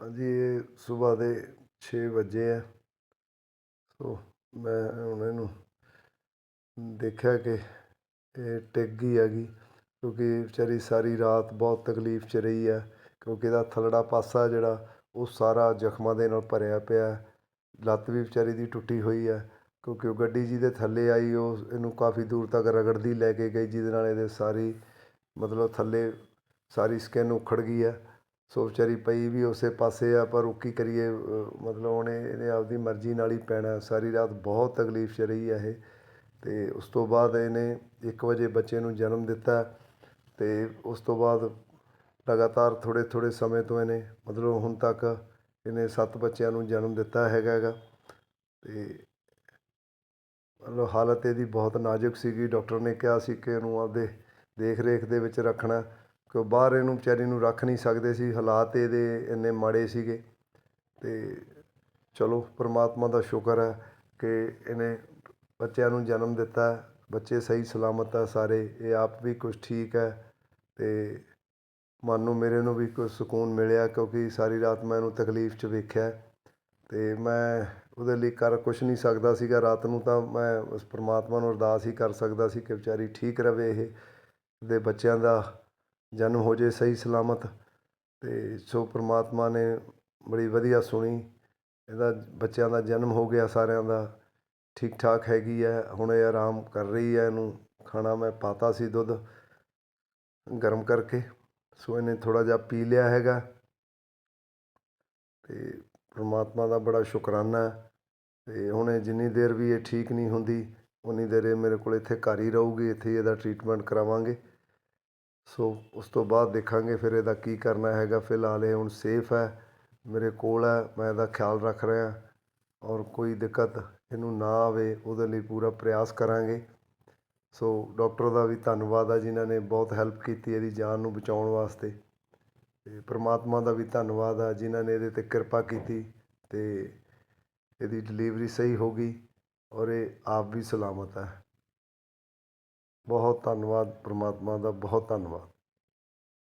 ਹਾਂਜੀ ਇਹ ਸਵੇਰ ਦੇ 6 ਵਜੇ ਆ। ਸੋ ਮੈਂ ਹੁਣ ਇਹਨੂੰ ਦੇਖਿਆ ਕਿ ਇਹ ਟਿਕ ਗਈ ਹੈਗੀ ਕਿਉਂਕਿ ਵਿਚਾਰੀ ਸਾਰੀ ਰਾਤ ਬਹੁਤ ਤਕਲੀਫ 'ਚ ਰਹੀ ਹੈ ਕਿਉਂਕਿ ਇਹਦਾ ਥੱਲੜਾ ਪਾਸਾ ਜਿਹੜਾ ਉਹ ਸਾਰਾ ਜ਼ਖਮਾਂ ਦੇ ਨਾਲ ਭਰਿਆ ਪਿਆ, ਲੱਤ ਵੀ ਵਿਚਾਰੀ ਦੀ ਟੁੱਟੀ ਹੋਈ ਹੈ ਕਿਉਂਕਿ ਉਹ ਗੱਡੀ ਜਿਹਦੇ ਥੱਲੇ ਆਈ, ਉਹ ਇਹਨੂੰ ਕਾਫੀ ਦੂਰ ਤੱਕ ਰਗੜਦੀ ਲੈ ਕੇ ਗਈ, ਜਿਹਦੇ ਨਾਲ ਇਹਦੇ ਸਾਰੀ ਮਤਲਬ ਥੱਲੇ ਸਾਰੀ ਸਕਿਨ ਉਖੜ ਗਈ ਹੈ ਸੋ ਵਿਚਾਰੀ ਪਈ ਵੀ ਉਸੇ ਪਾਸੇ ਆ ਪਰ ਉਹ ਕੀ ਕਰੀਏ ਮਤਲਬ ਉਹਨੇ ਇਹਨੇ ਆਪਦੀ ਮਰਜ਼ੀ ਨਾਲ ਹੀ ਪੈਣਾ। ਸਾਰੀ ਰਾਤ ਬਹੁਤ ਤਕਲੀਫ 'ਚ ਰਹੀ ਹੈ ਇਹ। ਅਤੇ ਉਸ ਤੋਂ ਬਾਅਦ ਇਹਨੇ ਇੱਕ ਵਜੇ ਬੱਚੇ ਨੂੰ ਜਨਮ ਦਿੱਤਾ ਅਤੇ ਉਸ ਤੋਂ ਬਾਅਦ ਲਗਾਤਾਰ ਥੋੜ੍ਹੇ ਥੋੜ੍ਹੇ ਸਮੇਂ ਤੋਂ ਇਹਨੇ, ਮਤਲਬ ਹੁਣ ਤੱਕ ਇਹਨੇ ਸੱਤ ਬੱਚਿਆਂ ਨੂੰ ਜਨਮ ਦਿੱਤਾ ਹੈਗਾ ਹੈਗਾ। ਅਤੇ ਮਤਲਬ ਹਾਲਤ ਇਹਦੀ ਬਹੁਤ ਨਾਜ਼ੁਕ ਸੀਗੀ। ਡਾਕਟਰ ਨੇ ਕਿਹਾ ਸੀ ਕਿ ਇਹਨੂੰ ਆਪਦੇ ਦੇਖ ਰੇਖ ਦੇ ਵਿੱਚ ਰੱਖਣਾ। ਕਿ ਬਾਹਰ ਇਹਨੂੰ ਵਿਚਾਰੀ ਨੂੰ ਰੱਖ ਨਹੀਂ ਸਕਦੇ ਸੀ, ਹਾਲਾਤ ਇਹਦੇ ਇੰਨੇ ਮਾੜੇ ਸੀਗੇ। ਅਤੇ ਚਲੋ, ਪਰਮਾਤਮਾ ਦਾ ਸ਼ੁਕਰ ਹੈ ਕਿ ਇਹਨੇ ਬੱਚਿਆਂ ਨੂੰ ਜਨਮ ਦਿੱਤਾ ਬੱਚੇ ਸਹੀ ਸਲਾਮਤ ਆ ਸਾਰੇ, ਇਹ ਆਪ ਵੀ ਕੁਛ ਠੀਕ ਹੈ। ਅਤੇ ਮਨ ਨੂੰ, ਮੇਰੇ ਨੂੰ ਵੀ ਕੁਛ ਸਕੂਨ ਮਿਲਿਆ ਕਿਉਂਕਿ ਸਾਰੀ ਰਾਤ ਮੈਂ ਇਹਨੂੰ ਤਕਲੀਫ 'ਚ ਵੇਖਿਆ ਅਤੇ ਮੈਂ ਉਹਦੇ ਲਈ ਕਰ ਕੁਛ ਨਹੀਂ ਸਕਦਾ ਸੀਗਾ। ਰਾਤ ਨੂੰ ਤਾਂ ਮੈਂ ਉਸ ਪਰਮਾਤਮਾ ਨੂੰ ਅਰਦਾਸ ਹੀ ਕਰ ਸਕਦਾ ਸੀ ਕਿ ਵਿਚਾਰੀ ਠੀਕ ਰਵੇ ਇਹ, ਦੇ ਬੱਚਿਆਂ ਦਾ ਜਨਮ ਹੋ ਜੇ ਸਹੀ ਸਲਾਮਤ ਅਤੇ ਸੋ ਪਰਮਾਤਮਾ ਨੇ ਬੜੀ ਵਧੀਆ ਸੁਣੀ। ਇਹਦਾ ਬੱਚਿਆਂ ਦਾ ਜਨਮ ਹੋ ਗਿਆ ਸਾਰਿਆਂ ਦਾ। ਠੀਕ ਠਾਕ ਹੈਗੀ ਹੈ ਹੁਣ ਇਹ ਆਰਾਮ ਕਰ ਰਹੀ ਹੈ ਇਹਨੂੰ। ਖਾਣਾ ਮੈਂ ਪਾਤਾ ਸੀ ਦੁੱਧ ਗਰਮ ਕਰਕੇ। ਸੋ ਇਹਨੇ ਥੋੜ੍ਹਾ ਜਿਹਾ ਪੀ ਲਿਆ ਹੈਗਾ। ਅਤੇ ਪਰਮਾਤਮਾ ਦਾ ਬੜਾ ਸ਼ੁਕਰਾਨਾ ਅਤੇ ਹੁਣ ਇਹ ਜਿੰਨੀ ਦੇਰ ਵੀ ਇਹ ਠੀਕ ਨਹੀਂ ਹੁੰਦੀ, ਉਨੀ ਦੇਰ ਇਹ ਮੇਰੇ ਕੋਲ ਇੱਥੇ ਘਰ ਹੀ ਰਹੂਗੀ। ਇੱਥੇ ਹੀ ਇਹਦਾ ਟਰੀਟਮੈਂਟ ਕਰਾਵਾਂਗੇ। ਸੋ ਉਸ ਤੋਂ ਬਾਅਦ ਦੇਖਾਂਗੇ ਫਿਰ ਇਹਦਾ ਕੀ ਕਰਨਾ ਹੈਗਾ। ਫਿਲਹਾਲ ਇਹ ਹੁਣ ਸੇਫ ਹੈ, ਮੇਰੇ ਕੋਲ ਹੈ, ਮੈਂ ਇਹਦਾ ਖਿਆਲ ਰੱਖ ਰਿਹਾ। ਔਰ ਕੋਈ ਦਿੱਕਤ ਇਹਨੂੰ ਨਾ ਆਵੇ, ਉਹਦੇ ਲਈ ਪੂਰਾ ਪ੍ਰਯਾਸ ਕਰਾਂਗੇ। ਸੋ ਡਾਕਟਰ ਦਾ ਵੀ ਧੰਨਵਾਦ ਆ, ਜਿਨ੍ਹਾਂ ਨੇ ਬਹੁਤ ਹੈਲਪ ਕੀਤੀ ਇਹਦੀ ਜਾਨ ਨੂੰ ਬਚਾਉਣ ਵਾਸਤੇ। ਅਤੇ ਪਰਮਾਤਮਾ ਦਾ ਵੀ ਧੰਨਵਾਦ ਆ, ਜਿਨ੍ਹਾਂ ਨੇ ਇਹਦੇ 'ਤੇ ਕਿਰਪਾ ਕੀਤੀ ਅਤੇ ਇਹਦੀ ਡਿਲੀਵਰੀ ਸਹੀ ਹੋ ਗਈ। ਔਰ ਇਹ ਆਪ ਵੀ ਸਲਾਮਤ ਹੈ। ਬਹੁਤ ਧੰਨਵਾਦ ਪਰਮਾਤਮਾ ਦਾ ਬਹੁਤ ਧੰਨਵਾਦ।